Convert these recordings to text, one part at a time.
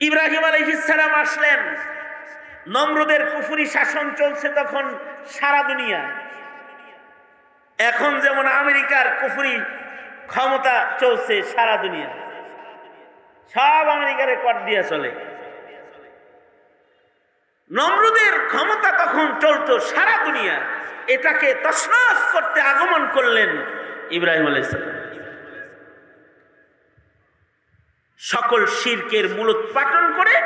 ইব্রাহিম আলহিসাম আসলেন। নম্রদের কুফুরি শাসন চলছে তখন সারা দুনিয়া। এখন যেমন আমেরিকার কুফুরি ক্ষমতা চলছে সারা দুনিয়া। সব আমেরিকার কর দিয়ে চলে। নম্রদের ক্ষমতা তখন চলতো সারা দুনিয়া। এটাকে তসনস করতে আগমন করলেন ইব্রাহিম আলাইসালাম সকল শিরকের মূলোৎপাটন করে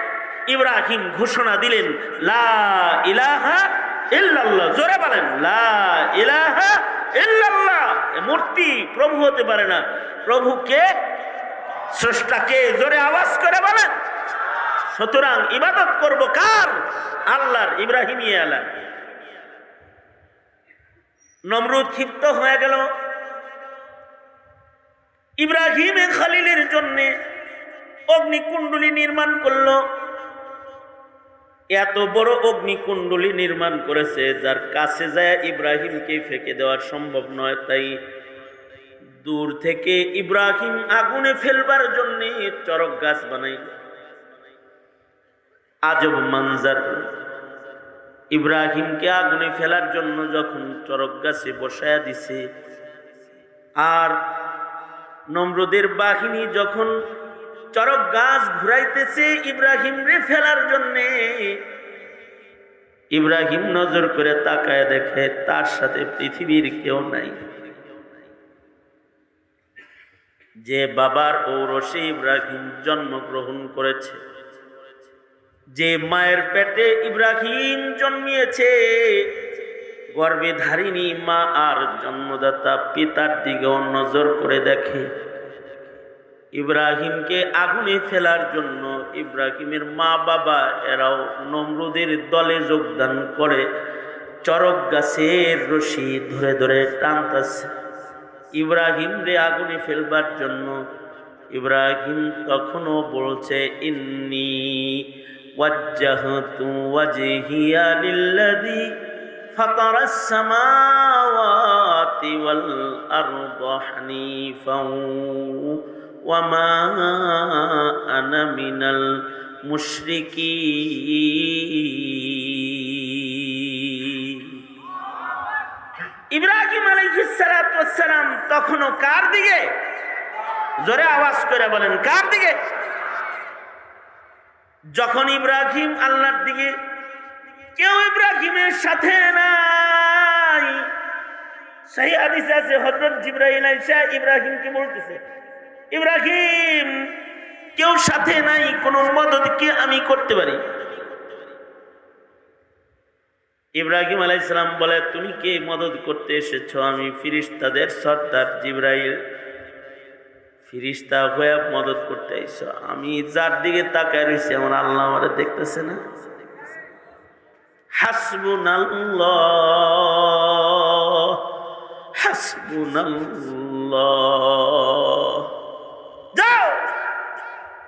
ইব্রাহিম ঘোষণা দিলেন, লা ইলাহা ইল্লাল্লাহ। জোরে বলেন, লা ইলাহা ইল্লাল্লাহ। মূর্তি প্রভু হতে পারে না। প্রভুকে স্রষ্টাকে জোরে আওয়াজ করে বলেন। সুতরাং ইবাদত করব কার? আল্লাহর ইব্রাহিমী আল্লাহ নমরুদ ক্ষিপ্ত হয়ে গেল। ইব্রাহিম খালিলের জন্যে অগ্নিকুণ্ডলী নির্মাণ করল। এত বড় অগ্নিকুণ্ডলী নির্মাণ করেছে, যার কাছে যায় ইব্রাহিমকে ফেঁকে দেওয়া সম্ভব নয়। তাই দূর থেকে ইব্রাহিম আগুনে ফেলবার জন্যে চরক গাছ বানাই আজব মানজার। ইব্রাহিমকে আগুনে ফেলার জন্য যখন চরক গাছে বসায়া দিছে, আর নম্রদের বাহিনী যখন চরক গাছ ঘুরাইতেছে ইব্রাহিম রে ফেলার জন্যে। ইব্রাহিম নজর করে তাকায় দেখে তার সাথে পৃথিবীর কেউ নাই। যে বাবার ঔরসে ইব্রাহিম জন্মগ্রহণ করেছে, যে মায়ের পেটে ইব্রাহিম জন্মিয়েছে গর্বে ধারিণী মা আর জন্মদাতা পিতার দিকেও নজর করে দেখে। ইব্রাহিমকে আগুনে ফেলার জন্য ইব্রাহিমের মা বাবা এরাও নমরুদের দলে যোগদান করে চরক গাছের রশি ধরে ধরে টানতেছে ইব্রাহিম রে আগুনে ফেলবার জন্য ইব্রাহিম তখনও বলছে ইন্নি ওয়াজ্জাহতু ওয়াজহিয়া লিল্লাযী فطر السماوات والأرض حنيفا ওয়ামা আনা মিনাল মুশরিকি ইব্রাহিম আলাইহিসালাম তখনও কার দিকে? জোরে আওয়াজ করে বলেন, কার দিকে? যখন ইব্রাহিম আল্লাহর দিকে, কেউ ইব্রাহিমের সাথে নাই। সেই আদিস আছে হজরত জিব্রাহিম আইসা ইব্রাহিমকে বলতেছে ইব্রাহিম, কেউ সাথে নাই, কোন মদত কি আমি করতে পারি? ইব্রাহিম আলাইসালাম বলে, তুমি কে মদত করতে এসেছ? আমি ফিরিস্তাদের সর্দার জিব্রাইল। ফিরিস্তা হয়ে মদত করতে আইসো আমি যার দিকে তাকায় রয়েছি, আমার আল্লাহ আমার দেখতেছে না। হাসবুনাল্লাহ হাসবুনাল্লাহ।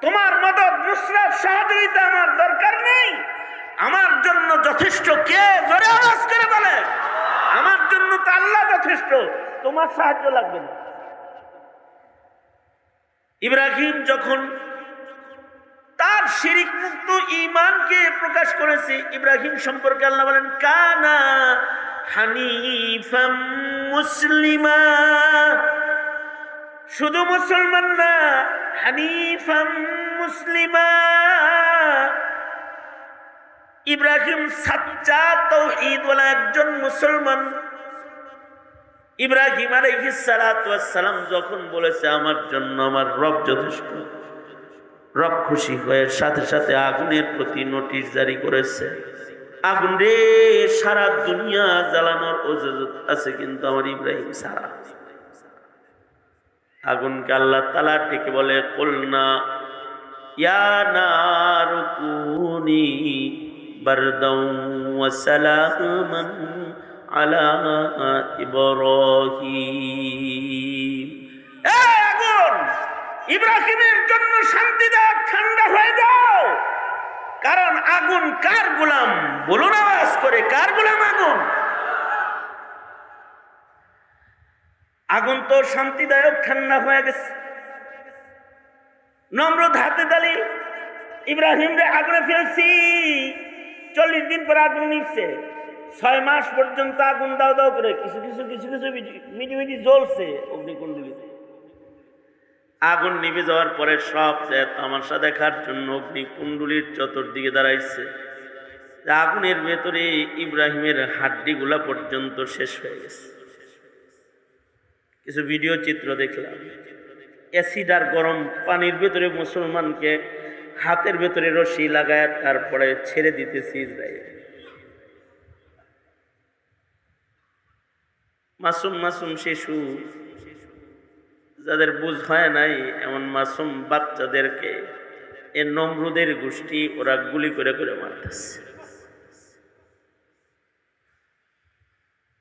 তোমার মদত, নুসরাত সহযোগিতা আমার দরকার নেই। আমার জন্য যথেষ্ট কে জোরে আওয়াজ করে বলে? আমার জন্য তো আল্লাহ যথেষ্ট, তোমার সাহায্য লাগবে না। ইব্রাহিম যখন তার শিরিক মুক্ত ইমানকে প্রকাশ করেছে, ইব্রাহিম সম্পর্কে আল্লাহ বলেন, কানা হানিফাম মুসলিমা। শুধু মুসলমান না, হানিফাম মুসলিমা। ইব্রাহিম সাচ্চা তৌহিদওয়ালা একজন মুসলমান। ইব্রাহিম আলাইহিস সালাতু যখন বলেছে, আমার জন্য আমার রব যথেষ্ট। রব খুশি হয়ে সাথে সাথে আগুনের প্রতি নোটিশ জারি করেছে। আগুন রে, সারা দুনিয়া জ্বালানোর আছে কিন্তু আমার ইব্রাহিম সারা আগুনকে আল্লাহ তালা ডেকে বলে, কলনা, ইয়া নারুকুনি বারদাও ওয়া আলা ইব্রাহিম। আগুন, ইব্রাহিমের জন্য শান্তি দাও, ঠান্ডা হয়ে যাও। কারণ আগুন কার গোলাম? বলুন আওয়াজ করে, কার গোলাম আগুন? আগুন তো শান্তিদায়ক ঠান্ডা হয়ে গেছে। নম্রত হাতে দালি ইব্রাহিম রে আগুনে ফেলছি। চল্লিশ দিন পরে আগুন নিচ্ছে ছয় মাস পর্যন্ত আগুন দাও দাও করে কিছু কিছু কিছু কিছু মিটি মিটি জ্বলছে অগ্নিকুণ্ডলিতে আগুন নিভে যাওয়ার পরে সব তামাশা দেখার জন্য অগ্নিকুণ্ডলির চতুর্দিকে দাঁড়াইছে। আগুনের ভেতরে ইব্রাহিমের হাড্ডিগুলা পর্যন্ত শেষ হয়ে গেছে। কিছু ভিডিও চিত্র দেখলাম। অ্যাসিড আর গরম পানির ভেতরে মুসলমানকে হাতের ভেতরে রশি লাগায় তারপরে ছেড়ে দিতেছি ইসরায়েল। মাসুম মাসুম শিশু, যাদের বুঝ হয় নাই, এমন মাসুম বাচ্চাদেরকে এ নমরুদের গোষ্ঠী ওরা গুলি করে করে মারতেছে।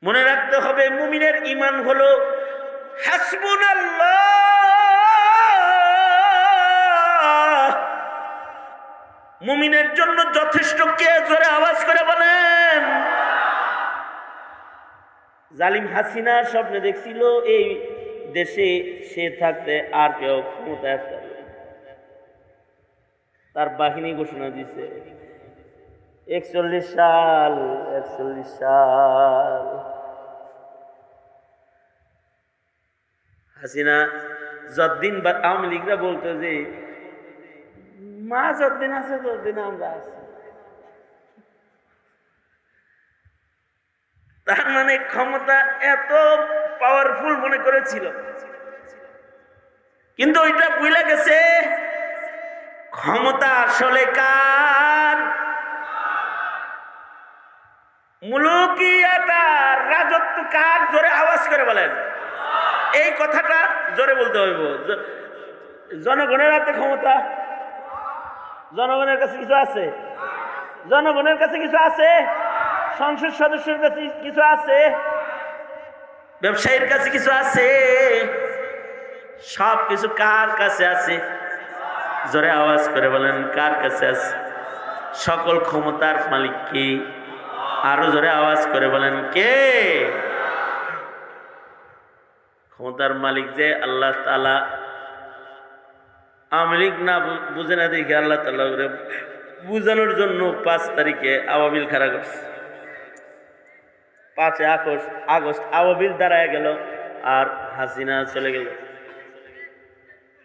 মনে রাখতে হবে, মুমিনের ইমান হলো মুমিনের জন্য যথেষ্ট কে জোরে আওয়াজ করে বলেন? জালিম হাসিনা স্বপ্নে দেখছিল এই দেশে সে থাকতে আর কেউ ক্ষমতায় আসতে তার বাহিনী ঘোষণা দিছে একচল্লিশ সাল একচল্লিশ সাল। হাসিনা, যতদিন বা আওয়ামী লীগরা বলতো যে, মা যতদিন আছে ততদিন আমরা আছি। তার মানে ক্ষমতা এত পাওয়ারফুল মনে করেছিল। কিন্তু ওইটা বুঝলে গেছে, ক্ষমতা আসলে কার? মুলুকিয়াটার রাজত্ব কার? জোরে আওয়াজ করে বলেন। এই কথাটা জোরে বলতে হইব। জনগণের হাতে ক্ষমতা। জনগণের কাছে কিছু আছে? জনগণের কাছে কিছু আছে? সংসদ সদস্যের কাছে কিছু আছে? ব্যবসায়ীর কাছে কিছু আছে? সব কিছু কার কাছে আছে? জোরে আওয়াজ করে বলেন, কার কাছে আছে? সকল ক্ষমতার মালিক কি? আরও জোরে আওয়াজ করে বলেন, কে? ক্ষমতার মালিক যে আল্লাহ তালা আওয়ামী লীগ না বুঝে না দেখে আল্লাহ তালা ওরে বুঝানোর জন্য পাঁচ তারিখে আওয়াবিল খাড়া করছে। পাঁচে আগস্ট আগস্ট আওয়াবিল দাঁড়ায় গেল আর হাসিনা চলে গেল।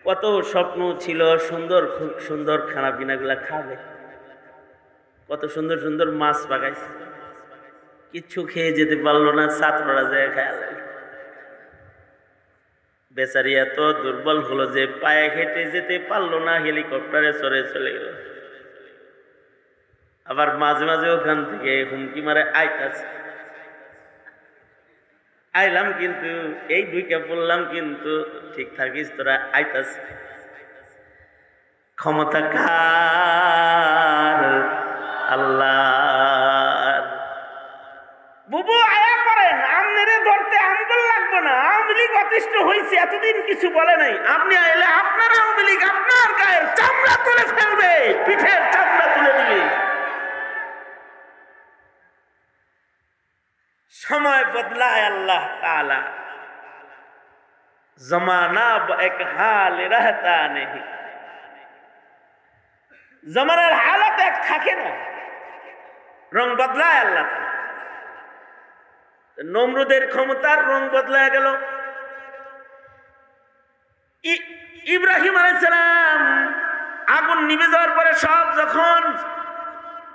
কত স্বপ্ন ছিল সুন্দর সুন্দর খানা পিনাগুলা খাবে। কত সুন্দর সুন্দর মাছ পাকাইছে। কিচ্ছু খেয়ে যেতে পারল না, ছাত্ররা যায় খেয়াল বেচারি এত দুর্বল হলো যে পায়ে হেঁটে যেতে পারল না, হেলিকপ্টারে চড়ে চলে গেল। আবার মাঝে মাঝে ওখান থেকে হুমকি মারে, আইতাছে। আইলাম কিন্তু, এই দুইটা বললাম কিন্তু, ঠিক থাকিস তোরা আইতাস ক্ষমতা কার? সময় বদলায় আল্লাহ তালা জমানা ব- এক হাল रहता नहीं জমানার হালত এক থাকে না রং বদলায় আল্লাহ তাআলা। নমরুদের ক্ষমতার রং বদলায় গেল ই- ইব্রাহিম আলাইসালাম আগুন নিভে যাওয়ার পরে সব যখন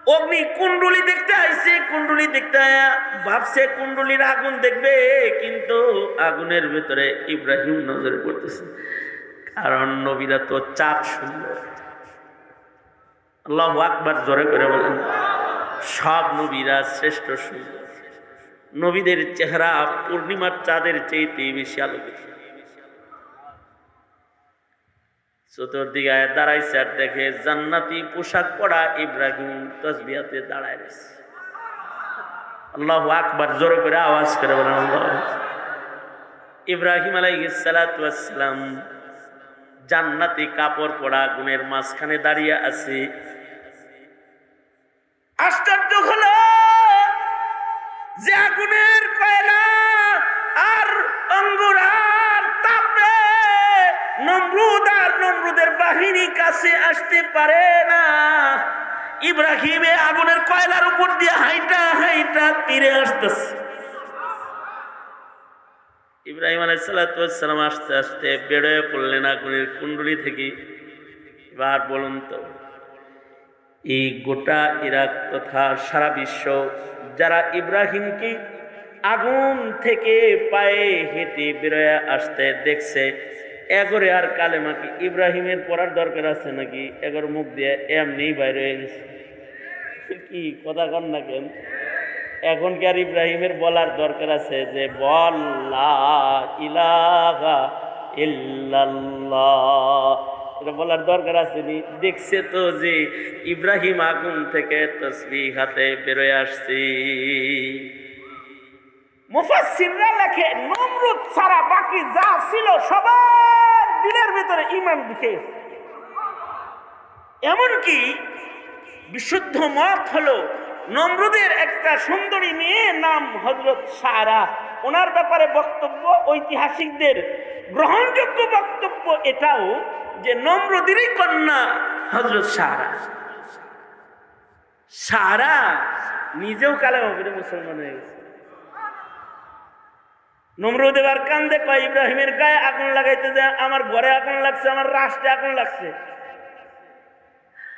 অগ্নি কুণ্ডুলি দেখতে আইছে, কুণ্ডুলি দেখতে আয়া ভাবছে, কুণ্ডুলির আগুন দেখবে, কিন্তু আগুনের ভেতরে ইব্রাহিম নজরে পড়তেছে। কারণ নবীরা তো চাঁদ সুন্দর। আল্লাহ আকবার জোরে করে বলেন, সব নবীরা শ্রেষ্ঠ সুন্দর। নবীদের চেহারা পূর্ণিমার চাঁদের চেয়ে বেশি আলোকিত। চতুর্দিকে দাঁড়াইছে আর দেখে জান্নাতি পোশাক পরা ইব্রাহিম তসবিয়াতে দাঁড়ায় রয়েছে। আল্লাহ আকবার জোরে করে আওয়াজ করে বলেন ইব্রাহিম আলাইসালাম জান্নাতি কাপড় পরা গুণের মাঝখানে দাঁড়িয়ে আছে। আশ্চর্য হলো যে আগুনের কয়লা আর অঙ্গুর নমরুদের বাহিনী কাছে আসতে পারে না। ইব্রাহিমে আগুনের কয়লার উপর দিয়ে হাইটা হাইটা তীরে আসতেছে। ইব্রাহিম আলাইসাল্লাম আস্তে আস্তে বেরোয় পড়লেন আগুনের কুণ্ডলি থেকে। এবার বলুন তো, এই গোটা ইরাক তথা সারা বিশ্ব যারা ইব্রাহিমকে আগুন থেকে পায়ে হেঁটে বেরোয় আসতে দেখছে এগরে আর কালেমাকে ইব্রাহিমের পড়ার দরকার আছে নাকি? এগর মুখ দিয়ে এমনি বাইরে হয়ে গেছে। কি কথা কন না কেন? এখন কি আর ইব্রাহিমের বলার দরকার আছে যে এটা বলার দরকার আছে নি? দেখছে তো যে, ইব্রাহিম আগুন থেকে তসবি হাতে বেরোয় আসছি। মুফাসসিররা লেখে, নমরুদ ছাড়া বাকি যা ছিল সবার দিলের ভিতরে ঈমান ঢুকে এমনকি বিশুদ্ধ মত হলো নমরুদের একটা সুন্দরী মেয়ে নাম হজরত সারা। ওনার ব্যাপারে বক্তব্য, ঐতিহাসিকদের গ্রহণযোগ্য বক্তব্য এটাও যে নমরুদেরই কন্যা হজরত সারা। সারা নিজেও কালেমা পড়ে মুসলমান হয়ে গেছে। নমরুদ এবার কান্দে কয়, ইব্রাহিমের গায়ে আগুন লাগাইতে যে আমার ঘরে আগুন লাগছে, আমার রাষ্ট্রে আগুন লাগছে।